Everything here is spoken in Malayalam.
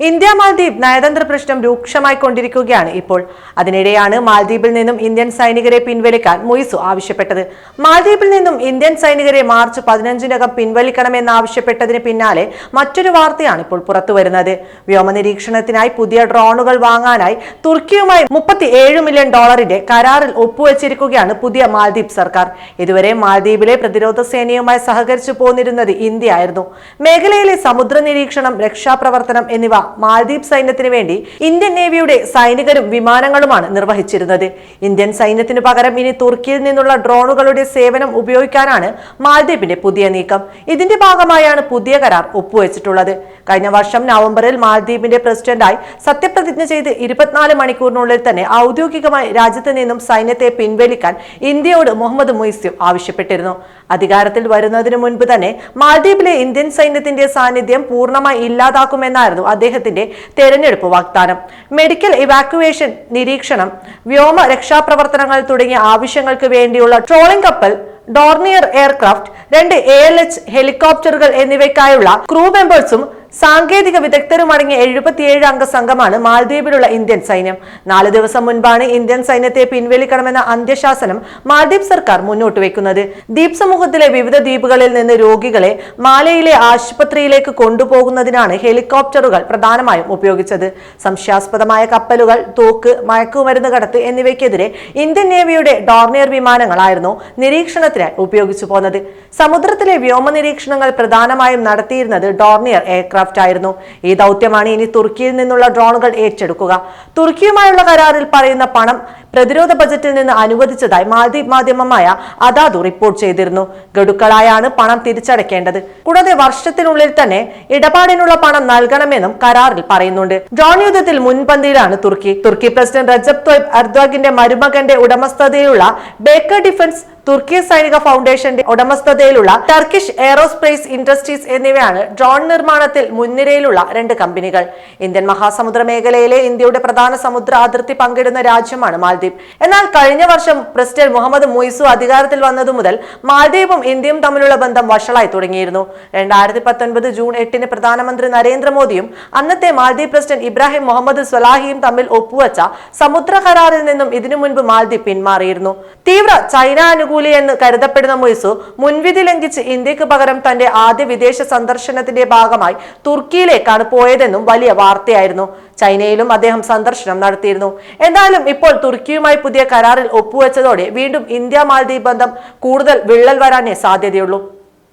ഇന്ത്യ മാൽദ്വീപ് നയതന്ത്ര പ്രശ്നം രൂക്ഷമായി കൊണ്ടിരിക്കുകയാണ് ഇപ്പോൾ. അതിനിടെയാണ് മാൽദ്വീപിൽ നിന്നും ഇന്ത്യൻ സൈനികരെ പിൻവലിക്കാൻ മൊയ്സു ആവശ്യപ്പെട്ടത്. മാൽദ്വീപിൽ നിന്നും ഇന്ത്യൻ സൈനികരെ മാർച്ച് പതിനഞ്ചിനകം പിൻവലിക്കണമെന്നാവശ്യപ്പെട്ടതിന് പിന്നാലെ മറ്റൊരു വാർത്തയാണ് ഇപ്പോൾ പുറത്തുവരുന്നത്. വ്യോമ നിരീക്ഷണത്തിനായി പുതിയ ഡ്രോണുകൾ വാങ്ങാനായി തുർക്കിയുമായി മുപ്പത്തി ഏഴ് മില്യൺ ഡോളറിന്റെ കരാറിൽ ഒപ്പുവച്ചിരിക്കുകയാണ് പുതിയ മാൽദ്വീപ് സർക്കാർ. ഇതുവരെ മാൽദ്വീപിലെ പ്രതിരോധ സേനയുമായി സഹകരിച്ചു പോന്നിരുന്നത് ഇന്ത്യ ആയിരുന്നു മേഖലയിലെ സമുദ്ര നിരീക്ഷണം രക്ഷാപ്രവർത്തനം എന്നിവ മാൽദ്വീപ് സൈന്യത്തിന് വേണ്ടി ഇന്ത്യൻ നേവിയുടെ സൈനികരും വിമാനങ്ങളുമാണ് നിർവഹിച്ചിരുന്നത്. ഇന്ത്യൻ സൈന്യത്തിനു പകരം ഇനി തുർക്കിയിൽ നിന്നുള്ള ഡ്രോണുകളുടെ സേവനം ഉപയോഗിക്കാനാണ് മാൽദ്വീപിന്റെ പുതിയ നീക്കം. ഇതിന്റെ ഭാഗമായാണ് പുതിയ കരാർ ഒപ്പുവെച്ചിട്ടുള്ളത്. കഴിഞ്ഞ വർഷം നവംബറിൽ മാൽദ്വീപിന്റെ പ്രസിഡന്റായി സത്യപ്രതിജ്ഞ ചെയ്ത് ഇരുപത്തിനാല് മണിക്കൂറിനുള്ളിൽ തന്നെ ഔദ്യോഗികമായി രാജ്യത്ത് നിന്നും സൈന്യത്തെ പിൻവലിക്കാൻ ഇന്ത്യയോട് മുഹമ്മദ് മൊയ്സ്യം ആവശ്യപ്പെട്ടിരുന്നു. അധികാരത്തിൽ വരുന്നതിന് മുൻപ് തന്നെ മാൽദ്വീപിലെ ഇന്ത്യൻ സൈന്യത്തിന്റെ സാന്നിധ്യം പൂർണമായി ഇല്ലാതാക്കുമെന്നായിരുന്നു അദ്ദേഹത്തിന്റെ തെരഞ്ഞെടുപ്പ് വാഗ്ദാനം. മെഡിക്കൽ ഇവാക്യുവേഷൻ നിരീക്ഷണം വ്യോമ രക്ഷാപ്രവർത്തനങ്ങൾ തുടങ്ങിയ ആവശ്യങ്ങൾക്ക് വേണ്ടിയുള്ള ട്രോളിംഗ് കപ്പൽ ഡോർണിയർ എയർക്രാഫ്റ്റ് രണ്ട് എ എൽ എച്ച് ഹെലികോപ്റ്ററുകൾ എന്നിവയ്ക്കായുള്ള ക്രൂ മെമ്പേഴ്സും സാങ്കേതിക വിദഗ്ധരുമടങ്ങിയ എഴുപത്തിയേഴ് അംഗ സംഘമാണ് മാൽദ്വീപിലുള്ള ഇന്ത്യൻ സൈന്യം. നാല് ദിവസം മുൻപാണ് ഇന്ത്യൻ സൈന്യത്തെ പിൻവലിക്കണമെന്ന അന്ത്യശാസനം മാൽദ്വീപ് സർക്കാർ മുന്നോട്ട് വെക്കുന്നത്. ദ്വീപ് സമൂഹത്തിലെ വിവിധ ദ്വീപുകളിൽ നിന്ന് രോഗികളെ മാലയിലെ ആശുപത്രിയിലേക്ക് കൊണ്ടുപോകുന്നതിനാണ് ഹെലികോപ്റ്ററുകൾ പ്രധാനമായും ഉപയോഗിച്ചത്. സംശയാസ്പദമായ കപ്പലുകൾ തോക്ക് മയക്കുമരുന്ന് കടത്ത് എന്നിവയ്ക്കെതിരെ ഇന്ത്യൻ നേവിയുടെ ഡോർണിയർ വിമാനങ്ങളായിരുന്നു നിരീക്ഷണത്തിനായി ഉപയോഗിച്ചു പോന്നത്. സമുദ്രത്തിലെ വ്യോമ നിരീക്ഷണങ്ങൾ പ്രധാനമായും നടത്തിയിരുന്നത് ഡോർണിയർ എയർക്രാഫ്റ്റ് ആയിരുന്നു. ഈ ദൗത്യമാണ് ഇനി തുർക്കിയിൽ നിന്നുള്ള ഡ്രോണുകൾ ഏറ്റെടുക്കുക. തുർക്കിയുമായുള്ള കരാറിൽ പറയുന്ന പണം പ്രതിരോധ ബജറ്റിൽ നിന്ന് അനുവദിച്ചതായി മാധ്യമമായ അദാദു റിപ്പോർട്ട് ചെയ്തിരുന്നു. ഗഡുക്കളായാണ് പണം തിരിച്ചടയ്ക്കേണ്ടത് കൂടാതെ വർഷത്തിനുള്ളിൽ തന്നെ ഇടപാടിനുള്ള പണം നൽകണമെന്നും കരാറിൽ പറയുന്നുണ്ട്. ഡ്രോൺ യുദ്ധത്തിൽ മുൻപന്തിയിലാണ് തുർക്കി. തുർക്കി പ്രസിഡന്റ് റജബ് തൊയ്ബ് അർദ്വാഗിന്റെ മരുമകന്റെ ഉടമസ്ഥതയിലുള്ള ബേക്കർ ഡിഫൻസ് തുർക്കി സൈനിക ഫൗണ്ടേഷന്റെ ഉടമസ്ഥതയിലുള്ള ടർക്കിഷ് എയറോസ്പേസ് ഇൻഡസ്ട്രീസ് എന്നിവയാണ് ഡ്രോൺ നിർമ്മാണത്തിൽ മുൻനിരയിലുള്ള രണ്ട് കമ്പനികൾ. ഇന്ത്യൻ മഹാസമുദ്ര മേഖലയിലെ ഇന്ത്യയുടെ പ്രധാന സമുദ്ര അതിർത്തി പങ്കിടുന്ന രാജ്യമാണ് മാൽദ്വീപ് എന്നാൽ കഴിഞ്ഞ വർഷം പ്രസിഡന്റ് മുഹമ്മദ് മൊയ്സു അധികാരത്തിൽ വന്നതു മുതൽ മാൽദ്വീപും ഇന്ത്യയും തമ്മിലുള്ള ബന്ധം വഷളായി തുടങ്ങിയിരുന്നു. രണ്ടായിരത്തി പത്തൊൻപത് ജൂൺ എട്ടിന് പ്രധാനമന്ത്രി നരേന്ദ്രമോദിയും അന്നത്തെ മാൽദ്വീപ് പ്രസിഡന്റ് ഇബ്രാഹിം മുഹമ്മദ് സ്വലാഹിയും തമ്മിൽ ഒപ്പുവച്ച സമുദ്ര കരാറിൽ നിന്നും ഇതിനു മുൻപ് മാൽദ്വീപ് പിന്മാറിയിരുന്നു. തീവ്ര ചൈന അനുകൂലി എന്ന് കരുതപ്പെടുന്ന മൊയ്സു മുൻവിധി ലംഘിച്ച് ഇന്ത്യയ്ക്ക് പകരം തന്റെ ആദ്യ വിദേശ സന്ദർശനത്തിന്റെ ഭാഗമായി തുർക്കിയിലേക്കാണ് പോയതെന്നും വലിയ വാർത്തയായിരുന്നു. ചൈനയിലും അദ്ദേഹം സന്ദർശനം നടത്തിയിരുന്നു. എന്തായാലും ഇപ്പോൾ തുർക്കിയുമായി പുതിയ കരാറിൽ ഒപ്പുവെച്ചതോടെ വീണ്ടും ഇന്ത്യ മാലദ്വീപ് ബന്ധം കൂടുതൽ വിള്ളൽ വരാനേ സാധ്യതയുള്ളൂ.